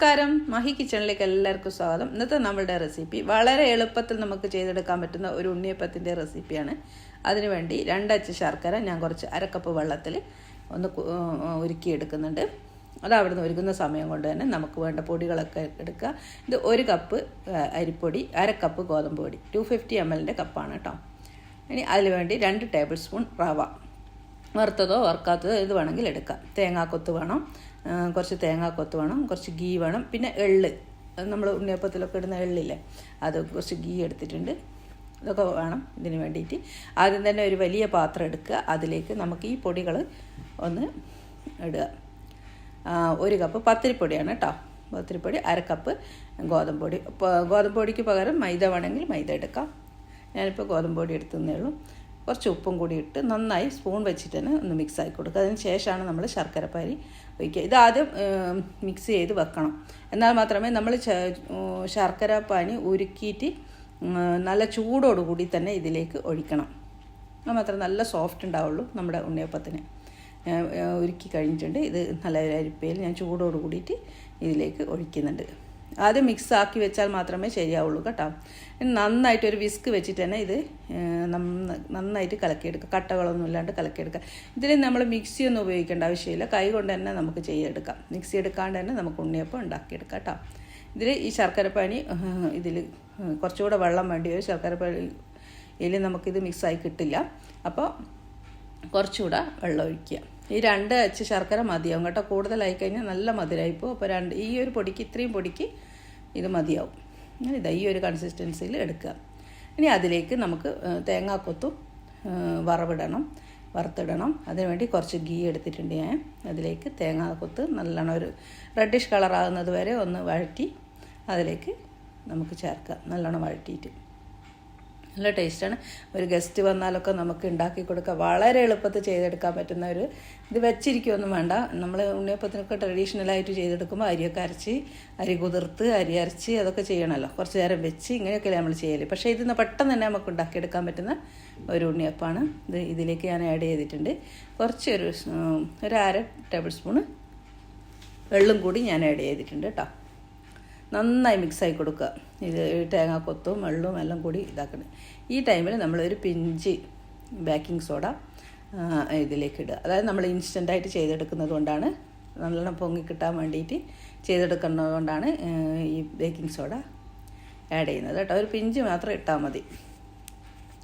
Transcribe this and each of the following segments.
നമസ്കാരം. മഹി കിച്ചണിലേക്ക് എല്ലാവർക്കും സ്വാഗതം. ഇന്നത്തെ നമ്മളുടെ റെസിപ്പി വളരെ എളുപ്പത്തിൽ നമുക്ക് ചെയ്തെടുക്കാൻ പറ്റുന്ന ഒരു ഉണ്ണിയപ്പത്തിന്റെ റെസിപ്പിയാണ് അതിനുവേണ്ടി രണ്ടച്ച് ശർക്കര ഞാൻ കുറച്ച് അരക്കപ്പ് വെള്ളത്തിൽ ഒന്ന് ഉരുക്കിയെടുക്കുന്നുണ്ട്. അത് അവിടെ നിന്ന് ഒരുക്കുന്ന സമയം കൊണ്ട് തന്നെ നമുക്ക് വേണ്ട പൊടികളൊക്കെ എടുക്കുക. ഇത് ഒരു കപ്പ് അരിപ്പൊടി അരക്കപ്പ് കപ്പ് ഗോതമ്പ് പൊടി ടു ഫിഫ്റ്റി എം എല്ലിന്റെ കപ്പാണ് കേട്ടോ. ഇനി അതിന് വേണ്ടി രണ്ട് ടേബിൾ സ്പൂൺ റവ. വറുത്തതോ വറുക്കാത്തതോ ഇത് വേണമെങ്കിൽ എടുക്കാം. തേങ്ങാക്കൊത്ത് വേണം. കുറച്ച് തേങ്ങാക്കൊത്ത് വേണം കുറച്ച് ഗീ വേണം. പിന്നെ എള്ള്. നമ്മൾ ഉണ്ണിയപ്പത്തിലൊക്കെ ഇടുന്ന എള്ളില്ലേ? അത് കുറച്ച് ഗീ എടുത്തിട്ടുണ്ട്. ഇതൊക്കെ വേണം ഇതിന് വേണ്ടിയിട്ട്. ആദ്യം തന്നെ ഒരു വലിയ പാത്രം എടുക്കുക. അതിലേക്ക് നമുക്ക് ഈ പൊടികൾ ഒന്ന് ഇടുക. ഒരു കപ്പ് പത്തിരിപ്പൊടിയാണ് കേട്ടോ. പത്തിരിപ്പൊടി അരക്കപ്പ് കപ്പ് ഗോതമ്പ് പൊടി. ഗോതമ്പ് പൊടിക്ക് പകരം മൈദ വേണമെങ്കിൽ മൈദ എടുക്കാം. ഞാനിപ്പോൾ ഗോതമ്പ് പൊടി തന്നേ ഉള്ളൂ. കുറച്ച് ഉപ്പും കൂടി ഇട്ട് നന്നായി സ്പൂൺ വെച്ചിട്ട് തന്നെ ഒന്ന് മിക്സ് ആക്കി കൊടുക്കുക. അതിന് ശേഷമാണ് നമ്മൾ ശർക്കരപ്പാരി ഒഴിക്കുക ഇത് ആദ്യം മിക്സ് ചെയ്ത് വെക്കണം. എന്നാൽ മാത്രമേ നമ്മൾ ശർക്കര പാനി ഉരുക്കിയിട്ട് നല്ല ചൂടോടുകൂടി തന്നെ ഇതിലേക്ക് ഒഴിക്കണം. അത് മാത്രം നല്ല സോഫ്റ്റ് ഉണ്ടാവുള്ളൂ നമ്മുടെ ഉണ്ണിയപ്പത്തിന്. ഉരുക്കി കഴിഞ്ഞിട്ടുണ്ട്. ഇത് നല്ല അരിപ്പയിൽ ഞാൻ ചൂടോട് കൂടിയിട്ട് ഇതിലേക്ക് ഒഴിക്കുന്നുണ്ട്. ആദ്യം മിക്സ് ആക്കി വെച്ചാൽ മാത്രമേ ശരിയാവുള്ളൂ കേട്ടോ. നന്നായിട്ട് ഒരു വിസ്ക് വെച്ചിട്ട് തന്നെ ഇത് നന്നായിട്ട് കലക്കിയെടുക്കുക കട്ടകളൊന്നും ഇല്ലാണ്ട് കലക്കിയെടുക്കുക ഇതിൽ നമ്മൾ മിക്സി ഒന്നും ഉപയോഗിക്കേണ്ട ആവശ്യമില്ല. കൈ കൊണ്ട് തന്നെ നമുക്ക് ചെയ്തെടുക്കാം. മിക്സി എടുക്കാണ്ട് തന്നെ നമുക്ക് ഉണ്ണിയപ്പം ഉണ്ടാക്കിയെടുക്കാം കേട്ടോ. ഇതിൽ ഈ ശർക്കരപ്പാനി ഇതിൽ കുറച്ചുകൂടെ വെള്ളം വേണ്ടി വരും ഇതിൽ നമുക്കിത് മിക്സായി കിട്ടില്ല. അപ്പോൾ കുറച്ചുകൂടെ വെള്ളം ഒഴിക്കുക. ഈ രണ്ട് അച്ച് ശർക്കര മതിയാവും കേട്ടോ. കൂടുതലായി കഴിഞ്ഞാൽ നല്ല മധുരമായി പോകും. അപ്പോൾ രണ്ട് ഈ ഒരു പൊടിക്ക് ഇത്രയും പൊടിക്ക് ഇത് മതിയാവും. അങ്ങനെ ഇതാ ഈ ഒരു കൺസിസ്റ്റൻസിയിൽ എടുക്കുക. ഇനി അതിലേക്ക് നമുക്ക് തേങ്ങാക്കൊത്തും വറവിടണം വറുത്തിടണം. അതിനുവേണ്ടി കുറച്ച് ഗീ എടുത്തിട്ടുണ്ട് ഞാൻ. അതിലേക്ക് തേങ്ങാക്കൊത്ത് നല്ലോണം ഒരു റെഡിഷ് കളറാകുന്നത് വരെ ഒന്ന് വഴറ്റി അതിലേക്ക് നമുക്ക് ചേർക്കാം. നല്ലോണം വഴറ്റിയിട്ട്. നല്ല ടേസ്റ്റാണ്. ഒരു ഗസ്റ്റ് വന്നാലൊക്കെ നമുക്ക് ഉണ്ടാക്കി കൊടുക്കാം. വളരെ എളുപ്പത്തിൽ ചെയ്തെടുക്കാൻ പറ്റുന്ന ഒരു ഇത് വെച്ചിരിക്കുകയൊന്നും വേണ്ട. നമ്മൾ ഉണ്ണിയപ്പത്തിനൊക്കെ ട്രഡീഷണലായിട്ട് ചെയ്തെടുക്കുമ്പോൾ അരിയൊക്കെ അരച്ച് അരി കുതിർത്ത് അരി അരച്ച് അതൊക്കെ ചെയ്യണമല്ലോ കുറച്ച് നേരം വെച്ച് ഇങ്ങനെയൊക്കെ നമ്മൾ ചെയ്യൽ. പക്ഷേ ഇതിന്ന് പെട്ടെന്ന് തന്നെ നമുക്ക് ഉണ്ടാക്കിയെടുക്കാൻ പറ്റുന്ന ഒരു ഉണ്ണിയപ്പമാണ്. ഇത് ഇതിലേക്ക് ഞാൻ ആഡ് ചെയ്തിട്ടുണ്ട്. കുറച്ച് ഒരു ഉം, ഒരു അര ടേബിൾ സ്പൂണ് വെള്ളം കൂടി ഞാൻ ആഡ് ചെയ്തിട്ടുണ്ട് കേട്ടോ. നന്നായി മിക്സായി കൊടുക്കുക. ഇത് തേങ്ങാക്കൊത്തും വെള്ളവും എല്ലാം കൂടി ഇതാക്കണം. ഈ ടൈമിൽ നമ്മളൊരു പിഞ്ച് ബേക്കിംഗ് സോഡ ഇതിലേക്ക് ഇടുക. അതായത് നമ്മൾ ഇൻസ്റ്റന്റായിട്ട് ചെയ്തെടുക്കുന്നത് കൊണ്ടാണ് നല്ലോണം പൊങ്ങി കിട്ടാൻ വേണ്ടിയിട്ട് ചെയ്തെടുക്കുന്നത് കൊണ്ടാണ് ഈ ബേക്കിംഗ് സോഡ ആഡ് ചെയ്യുന്നത് കേട്ടോ. ഒരു പിഞ്ച് മാത്രം ഇട്ടാൽ മതി.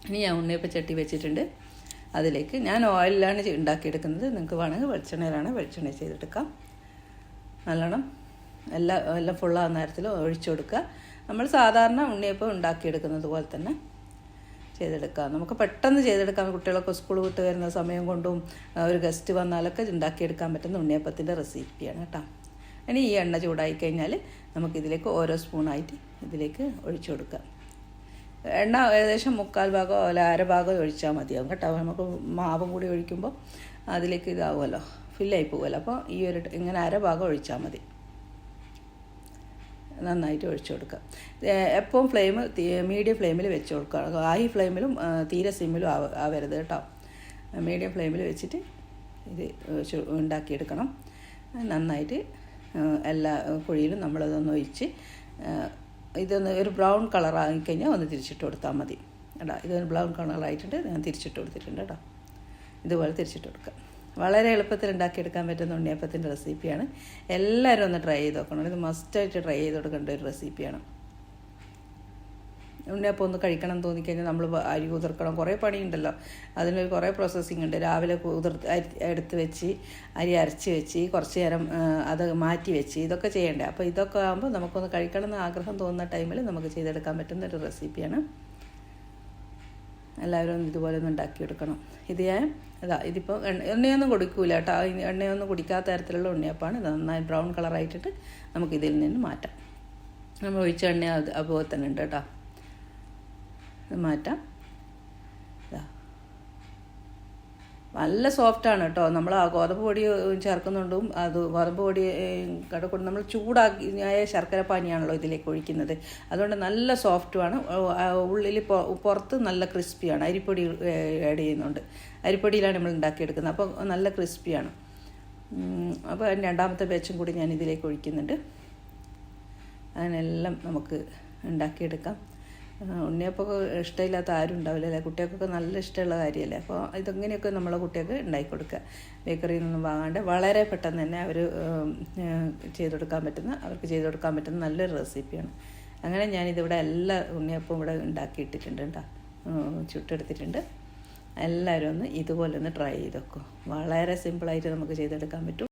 ഇനി ഞാൻ ഉണ്ണിയപ്പം ചട്ടി വെച്ചിട്ടുണ്ട്. അതിലേക്ക് ഞാൻ ഓയിലാണ് ഉണ്ടാക്കിയെടുക്കുന്നത്. നിങ്ങൾക്ക് വേണമെങ്കിൽ വെളിച്ചെണ്ണയിലാണ് വെളിച്ചെണ്ണ ചെയ്തെടുക്കാം. നല്ലോണം എല്ലാം എല്ലാം ഫുള്ളാകുന്ന നേരത്തിൽ ഒഴിച്ചു കൊടുക്കുക. നമ്മൾ സാധാരണ ഉണ്ണിയപ്പം ഉണ്ടാക്കിയെടുക്കുന്നത് പോലെ തന്നെ ചെയ്തെടുക്കാം. നമുക്ക് പെട്ടെന്ന് ചെയ്തെടുക്കാം കുട്ടികളൊക്കെ സ്കൂൾ വിട്ട് വരുന്ന സമയം കൊണ്ടും ഒരു ഗസ്റ്റ് വന്നാലൊക്കെ ഉണ്ടാക്കിയെടുക്കാൻ പറ്റുന്ന ഉണ്ണിയപ്പത്തിന്റെ റെസിപ്പിയാണ് കേട്ടോ. ഇനി ഈ എണ്ണ ചൂടായി കഴിഞ്ഞാൽ നമുക്കിതിലേക്ക് ഓരോ സ്പൂണായിട്ട് ഇതിലേക്ക് ഒഴിച്ചു കൊടുക്കാം. എണ്ണ ഏകദേശം മുക്കാൽ ഭാഗമോ അല്ല അര ഭാഗം ഒഴിച്ചാൽ മതിയാവും കേട്ടോ. നമുക്ക് മാവും കൂടി ഒഴിക്കുമ്പോൾ അതിലേക്ക് ഇതാവുമല്ലോ ഫില്ലായി പോകുമല്ലോ അപ്പോൾ ഈ ഒരു ഇങ്ങനെ അര ഭാഗം ഒഴിച്ചാൽ മതി. നന്നായിട്ട് ഒഴിച്ചു കൊടുക്കുക. എപ്പോഴും ഫ്ലെയിം മീഡിയം ഫ്ലെയിമിൽ വെച്ച് കൊടുക്കുക. ഹൈ ഫ്ലെയിമിലും തീരെ സിമ്മിലും ആവ ആവരുത് കേട്ടോ. മീഡിയം ഫ്ലെയിമിൽ വെച്ചിട്ട് ഇത് ഉണ്ടാക്കിയെടുക്കണം. നന്നായിട്ട് എല്ലാ കുഴിയിലും നമ്മളതൊന്ന് ഒഴിച്ച് ഇതൊന്ന് ഒരു ബ്രൗൺ കളർ കഴിഞ്ഞാൽ ഒന്ന് തിരിച്ചിട്ട് കൊടുത്താൽ മതി. കേട്ടോ ഇതൊരു ബ്രൗൺ കളറായിട്ടുണ്ട് ഞാൻ തിരിച്ചിട്ട് കൊടുത്തിട്ടുണ്ട് കേട്ടോ. ഇതുപോലെ തിരിച്ചിട്ട് കൊടുക്കുക. വളരെ എളുപ്പത്തിൽ ഉണ്ടാക്കിയെടുക്കാൻ പറ്റുന്ന ഉണ്ണിയപ്പത്തിന്റെ റെസിപ്പിയാണ്. എല്ലാവരും ഒന്ന് ട്രൈ ചെയ്ത് നോക്കണം. ഇത് മസ്റ്റായിട്ട് ട്രൈ ചെയ്ത് കൊടുക്കേണ്ട ഒരു റെസിപ്പിയാണ്. ഉണ്ണിയപ്പം ഒന്ന് കഴിക്കണം തോന്നിക്കഴിഞ്ഞാൽ നമ്മൾ അരി കുതിർക്കണം. കുറേ പണിയുണ്ടല്ലോ. അതിനൊരു കുറേ പ്രോസസ്സിങ് ഉണ്ട്. രാവിലെ കുതിർത്ത് എടുത്ത് വെച്ച് അരി അരച്ച് വെച്ച് കുറച്ച് നേരം അത് മാറ്റി വെച്ച് ഇതൊക്കെ ചെയ്യണ്ടേ. അപ്പോൾ ഇതൊക്കെ ആകുമ്പോൾ നമുക്കൊന്ന് കഴിക്കണം എന്ന് ആഗ്രഹം തോന്നുന്ന ടൈമിൽ നമുക്ക് ചെയ്തെടുക്കാൻ പറ്റുന്ന ഒരു റെസിപ്പിയാണ്. എല്ലാവരും ഇതുപോലെ ഒന്ന് ഉണ്ടാക്കിയെടുക്കണം. ഇത് ഞാൻ അതാ ഇതിപ്പോൾ എണ്ണ എണ്ണയൊന്നും കൊടുക്കൂല കേട്ടോ. എണ്ണയൊന്നും കുടിക്കാത്ത തരത്തിലുള്ള ഉണ്ണിയപ്പാണ് ഇത് നന്നായി ബ്രൗൺ കളറായിട്ടിട്ട് നമുക്ക് ഇതിൽ നിന്ന് മാറ്റാം. നമ്മൾ ഒഴിച്ച എണ്ണ അത് അതുപോലെ തന്നെ ഉണ്ട് കേട്ടോ. മാറ്റാം ഇതാ നല്ല ആണ് കേട്ടോ നമ്മൾ ആ ഗോതമ്പ് പൊടി ചേർക്കുന്നുണ്ടും അത് ഗോതമ്പ് പൊടി കടക്കൊണ്ട് നമ്മൾ ചൂടാക്കി ആയ ശർക്കര പാനിയാണല്ലോ ഇതിലേക്ക് ഒഴിക്കുന്നത്. അതുകൊണ്ട് നല്ല സോഫ്റ്റുമാണ് ഉള്ളിൽ പുറത്ത് നല്ല ക്രിസ്പിയാണ് അരിപ്പൊടി ആഡ് ചെയ്യുന്നുണ്ട്. അരിപ്പൊടിയിലാണ് നമ്മൾ ഉണ്ടാക്കിയെടുക്കുന്നത്. അപ്പോൾ നല്ല ക്രിസ്പിയാണ് അപ്പോൾ രണ്ടാമത്തെ ബാച്ചും കൂടി ഞാൻ ഇതിലേക്ക് ഒഴിക്കുന്നുണ്ട്. അതിനെല്ലാം നമുക്ക് ഉണ്ടാക്കിയെടുക്കാം. ആ, ഉണ്ണിയപ്പമൊക്കെ ഇഷ്ടമില്ലാത്ത ആരും ഉണ്ടാവില്ല അല്ലേ കുട്ടികൾക്കൊക്കെ നല്ല ഇഷ്ടമുള്ള കാര്യമല്ലേ? അപ്പോൾ ഇതെങ്ങനെയൊക്കെ നമ്മളെ കുട്ടികൾക്ക് ഉണ്ടാക്കി കൊടുക്കുക ബേക്കറിയിൽ നിന്നും വാങ്ങാണ്ട് വളരെ പെട്ടെന്ന് തന്നെ അവർ ചെയ്ത് കൊടുക്കാൻ പറ്റുന്ന അവർക്ക് ചെയ്ത് കൊടുക്കാൻ പറ്റുന്ന നല്ലൊരു റെസിപ്പിയാണ്. അങ്ങനെ ഞാനിതിവിടെ എല്ലാ ഉണ്ണിയപ്പവും ഇവിടെ ഉണ്ടാക്കിയിട്ടിട്ടുണ്ട് കേട്ടോ. ചുട്ടെടുത്തിട്ടുണ്ട്. എല്ലാവരും ഒന്ന് ഇതുപോലെ ഒന്ന് ട്രൈ ചെയ്ത് വെക്കും വളരെ സിമ്പിളായിട്ട് നമുക്ക് ചെയ്തെടുക്കാൻ പറ്റും.